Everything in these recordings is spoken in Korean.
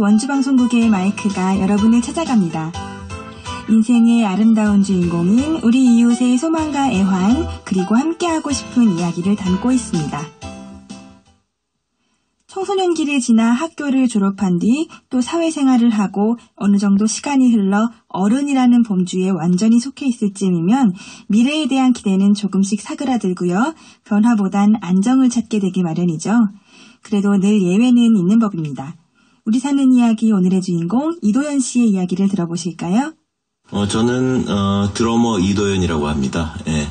원주방송국의 마이크가 여러분을 찾아갑니다. 인생의 아름다운 주인공인 우리 이웃의 소망과 애환, 그리고 함께하고 싶은 이야기를 담고 있습니다. 청소년기를 지나 학교를 졸업한 뒤 또 사회생활을 하고 어느 정도 시간이 흘러 어른이라는 범주에 완전히 속해 있을 쯤이면 미래에 대한 기대는 조금씩 사그라들고요. 변화보단 안정을 찾게 되기 마련이죠. 그래도 늘 예외는 있는 법입니다. 우리 사는 이야기 오늘의 주인공 이도현 씨의 이야기를 들어보실까요? 어, 저는 어, 드러머 이도현이라고 합니다. 예.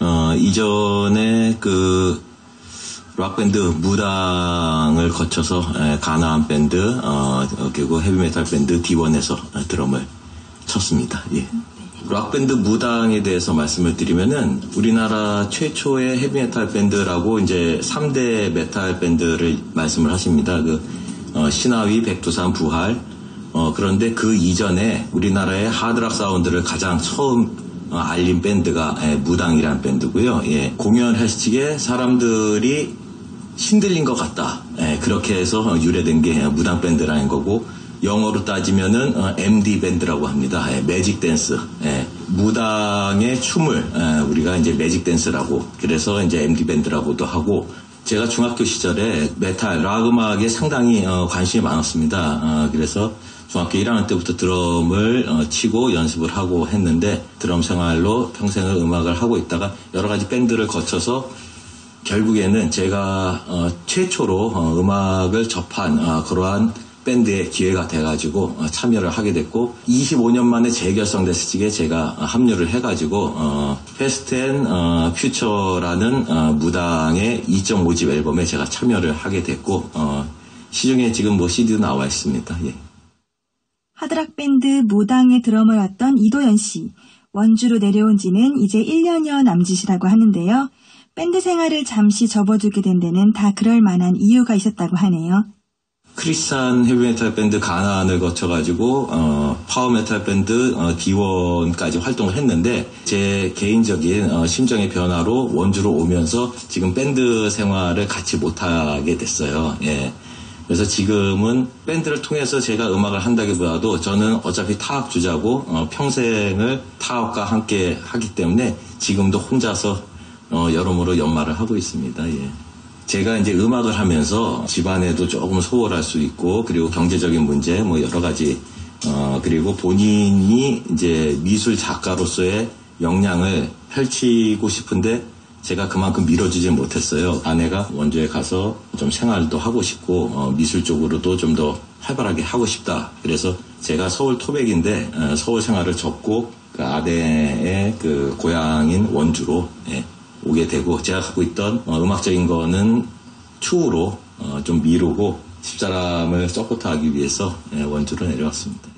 어, 이전에 그 락밴드 무당을 거쳐서 예, 가나안 밴드 어, 그리고 헤비메탈 밴드 D1에서 드럼을 쳤습니다. 예. 락밴드 무당에 대해서 말씀을 드리면은 우리나라 최초의 헤비메탈 밴드라고 이제 3대 메탈 밴드를 말씀을 하십니다. 그 어, 신화위, 백두산, 부활. 어, 그런데 그 이전에 우리나라의 하드락 사운드를 가장 처음 어, 알린 밴드가 예, 무당이라는 밴드고요. 예, 공연했을 적에 사람들이 신들린 것 같다. 예, 그렇게 해서 유래된 게 무당 밴드라는 거고 영어로 따지면은 어, MD 밴드라고 합니다. 예, 매직 댄스. 예, 무당의 춤을 예, 우리가 이제 매직 댄스라고 그래서 이제 MD 밴드라고도 하고 제가 중학교 시절에 메탈 락 음악에 상당히 어, 관심이 많았습니다. 어, 그래서 중학교 1학년 때부터 드럼을 어, 치고 연습을 하고 했는데 드럼 생활로 평생을 음악을 하고 있다가 여러 가지 밴드를 거쳐서 결국에는 제가 어, 최초로 어, 음악을 접한 어, 그러한 밴드의 기회가 돼가지고 어, 참여를 하게 됐고 25년 만에 재결성됐을 적에 제가 합류를 해가지고 어, 페스트 앤 어, 퓨처라는 어, 무당의 2.5집 앨범에 제가 참여를 하게 됐고 어, 시중에 지금 뭐 CD도 나와 있습니다. 예. 하드락 밴드 무당의 드러머였던 이도현 씨. 원주로 내려온 지는 이제 1년여 남짓이라고 하는데요. 밴드 생활을 잠시 접어두게 된 데는 다 그럴 만한 이유가 있었다고 하네요. 크리스찬 헤비메탈 밴드 가나안을 거쳐가지고 어, 파워메탈 밴드 어, D1까지 활동을 했는데 제 개인적인 어, 심정의 변화로 원주로 오면서 지금 밴드 생활을 같이 못하게 됐어요. 예. 그래서 지금은 밴드를 통해서 제가 음악을 한다기보다도 저는 어차피 타악 주자고 어, 평생을 타악과 함께 하기 때문에 지금도 혼자서 어, 여러모로 연말을 하고 있습니다. 예. 제가 이제 음악을 하면서 집안에도 조금 소홀할 수 있고 그리고 경제적인 문제 뭐 여러 가지 어 그리고 본인이 이제 미술 작가로서의 역량을 펼치고 싶은데 제가 그만큼 밀어주지 못했어요. 아내가 원주에 가서 좀 생활도 하고 싶고 어 미술 쪽으로도 좀 더 활발하게 하고 싶다. 그래서 제가 서울 토백인데 어 서울 생활을 접고 그 아내의 그 고향인 원주로 예, 오게 되고 제가 갖고 있던 어, 음악적인 거는 추후로 어, 좀 미루고 집사람을 서포트하기 위해서 예, 원주로 내려왔습니다.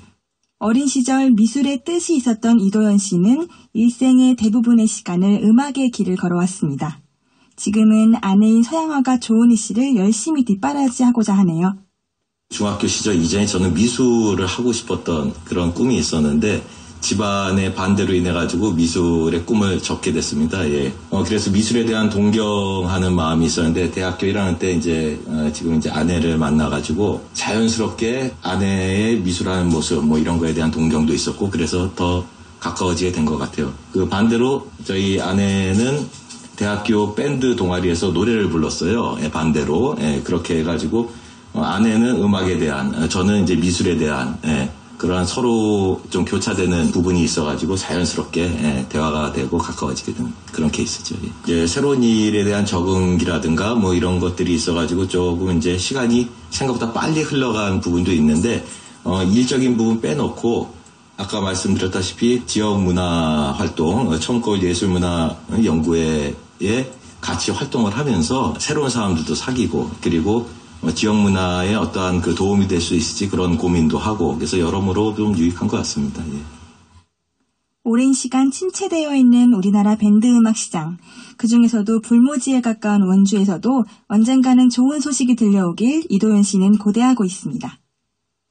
어린 시절 미술의 뜻이 있었던 이도현 씨는 일생의 대부분의 시간을 음악의 길을 걸어왔습니다. 지금은 아내인 서양화가 조은희 씨를 열심히 뒷바라지하고자 하네요. 중학교 시절 이전에 저는 미술을 하고 싶었던 그런 꿈이 있었는데 집안의 반대로 인해 가지고 미술의 꿈을 접게 됐습니다. 예. 어, 그래서 미술에 대한 동경하는 마음이 있었는데 대학교 1학년 때 이제 어, 지금 이제 아내를 만나 가지고 자연스럽게 아내의 미술하는 모습 뭐 이런 거에 대한 동경도 있었고 그래서 더 가까워지게 된 것 같아요. 그 반대로 저희 아내는 대학교 밴드 동아리에서 노래를 불렀어요. 예, 반대로 예, 그렇게 해가지고 어, 아내는 음악에 대한 어, 저는 이제 미술에 대한 예, 그러한 서로 좀 교차되는 부분이 있어가지고 자연스럽게 예, 대화가 되고 가까워지게 된 그런 케이스죠. 예. 새로운 일에 대한 적응이라든가 뭐 이런 것들이 있어가지고 조금 이제 시간이 생각보다 빨리 흘러간 부분도 있는데 어, 일적인 부분 빼놓고 아까 말씀드렸다시피 지역 문화 활동, 어, 청거울 예술문화 연구회에 같이 활동을 하면서 새로운 사람들도 사귀고 그리고 어, 지역 문화에 어떠한 그 도움이 될 수 있을지 그런 고민도 하고 그래서 여러모로 좀 유익한 것 같습니다. 예. 오랜 시간 침체되어 있는 우리나라 밴드 음악 시장. 그 중에서도 불모지에 가까운 원주에서도 언젠가는 좋은 소식이 들려오길 이도현 씨는 고대하고 있습니다.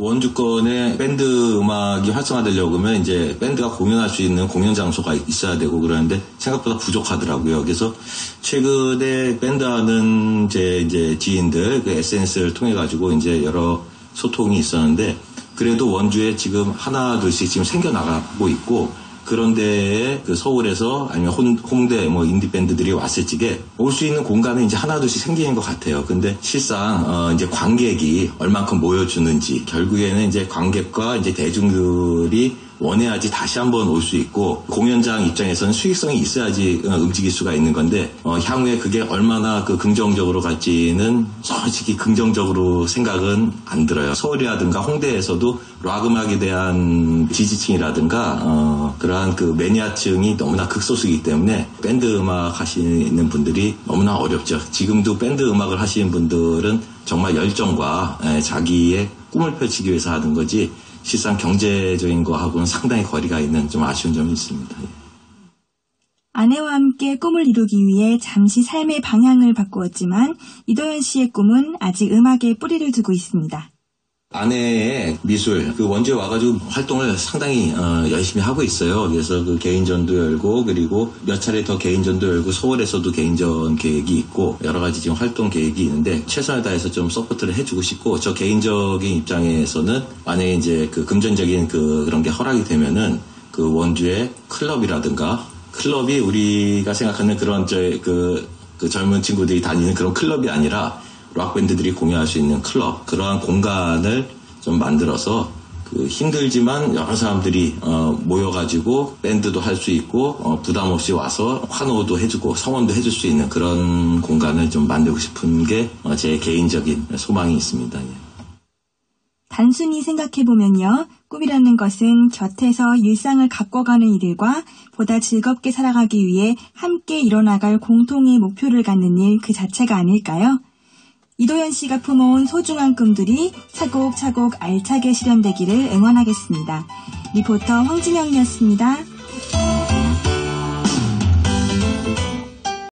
원주권에 밴드 음악이 활성화되려고 그러면 이제 밴드가 공연할 수 있는 공연 장소가 있어야 되고 그러는데 생각보다 부족하더라고요. 그래서 최근에 밴드 하는 제 이제 지인들 그 SNS를 통해 가지고 이제 여러 소통이 있었는데 그래도 원주에 지금 하나 둘씩 지금 생겨나가고 있고 그런데 그 서울에서 아니면 홍, 대 뭐 인디 밴드들이 왔을 적에 올 수 있는 공간은 이제 하나둘씩 생기는 것 같아요. 근데 실상 어 이제 관객이 얼만큼 모여주는지 결국에는 이제 관객과 이제 대중들이 원해야지 다시 한번 올 수 있고 공연장 입장에서는 수익성이 있어야지 어, 움직일 수가 있는 건데 어, 향후에 그게 얼마나 그 긍정적으로 갈지는 솔직히 긍정적으로 생각은 안 들어요. 서울이라든가 홍대에서도 락 음악에 대한 지지층이라든가 어, 그러한 그 매니아층이 너무나 극소수이기 때문에 밴드 음악 하시는 분들이 너무나 어렵죠. 지금도 밴드 음악을 하시는 분들은 정말 열정과 에, 자기의 꿈을 펼치기 위해서 하는 거지 실상 경제적인 거하고는 상당히 거리가 있는 좀 아쉬운 점이 있습니다. 예. 아내와 함께 꿈을 이루기 위해 잠시 삶의 방향을 바꾸었지만 이도현 씨의 꿈은 아직 음악에 뿌리를 두고 있습니다. 아내의 미술 그 원주에 와가지고 활동을 상당히 어, 열심히 하고 있어요. 그래서 그 개인전도 열고 그리고 몇 차례 더 개인전도 열고 서울에서도 개인전 계획이 있고 여러 가지 지금 활동 계획이 있는데 최선을 다해서 좀 서포트를 해주고 싶고 저 개인적인 입장에서는 만약에 이제 그 금전적인 그 그런 게 허락이 되면은 그 원주의 클럽이라든가 클럽이 우리가 생각하는 그런 저그 그 젊은 친구들이 다니는 그런 클럽이 아니라 락 밴드들이 공연할 수 있는 클럽 그러한 공간을 좀 만들어서 그 힘들지만 여러 사람들이 어 모여가지고 밴드도 할 수 있고 어 부담 없이 와서 환호도 해주고 성원도 해줄 수 있는 그런 공간을 좀 만들고 싶은 게제 어 개인적인 소망이 있습니다. 예. 단순히 생각해보면요. 꿈이라는 것은 곁에서 일상을 가꿔가는 이들과 보다 즐겁게 살아가기 위해 함께 일어나갈 공통의 목표를 갖는 일 그 자체가 아닐까요? 이도현 씨가 품어온 소중한 꿈들이 차곡차곡 알차게 실현되기를 응원하겠습니다. 리포터 황진영이었습니다.